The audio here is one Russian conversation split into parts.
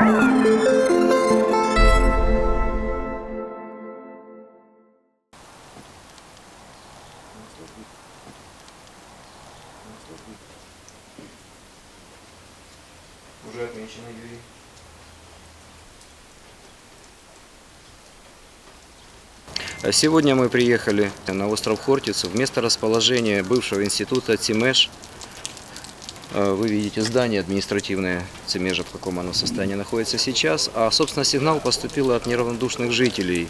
Уже отмечено, Юрий. Сегодня мы приехали на остров Хортицу в место расположения бывшего института ТИМЭШ. Э, Вы видите здание административное ЦИМЕЖа, в каком оно состоянии находится сейчас. А, собственно, сигнал поступил от неравнодушных жителей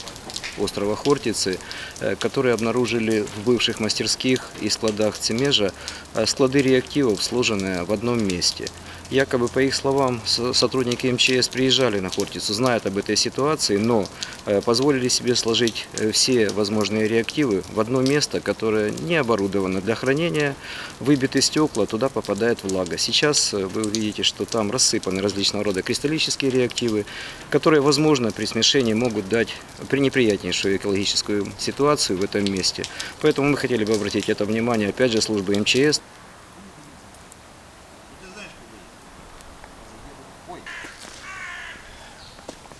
острова Хортицы, э, которые обнаружили в бывших мастерских и складах ЦИМЕЖа э, склады реактивов, сложенные в одном месте. Якобы, по их словам, сотрудники МЧС приезжали на Хортицу, знают об этой ситуации, но э, позволили себе сложить э, все возможные реактивы в одно место, которое не оборудовано для хранения. Выбиты стекла, туда попадает влага. Сейчас э, вы увидите, что там рассыпаны различного рода кристаллические реактивы, которые, возможно, при смешении могут дать пренеприятнейшую экологическую ситуацию в этом месте. Поэтому мы хотели бы обратить это внимание, опять же, службы МЧС,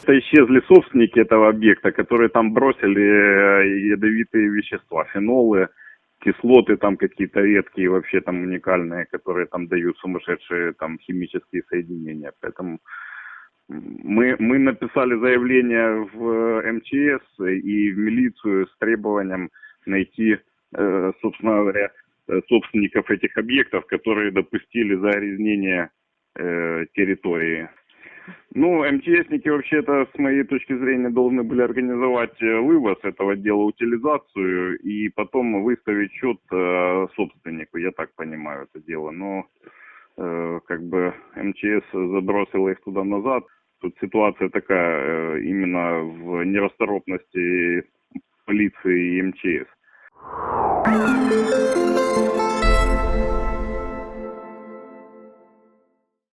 Это исчезли собственники этого объекта, которые там бросили э, ядовитые вещества, фенолы, кислоты там какие-то редкие, вообще там уникальные, которые там дают сумасшедшие там химические соединения. Поэтому мы, мы написали заявление в э, МЧС и в милицию с требованием найти, э, собственно говоря, собственников этих объектов, которые допустили загрязнение э, территории. Ну, МЧСники вообще-то, с моей точки зрения, должны были организовать э, вывоз этого дела, утилизацию, и потом выставить счет э, собственнику, я так понимаю это дело. Но э, как бы МЧС забросила их туда назад. Тут ситуация такая, э, именно в нерасторопности полиции и МЧС.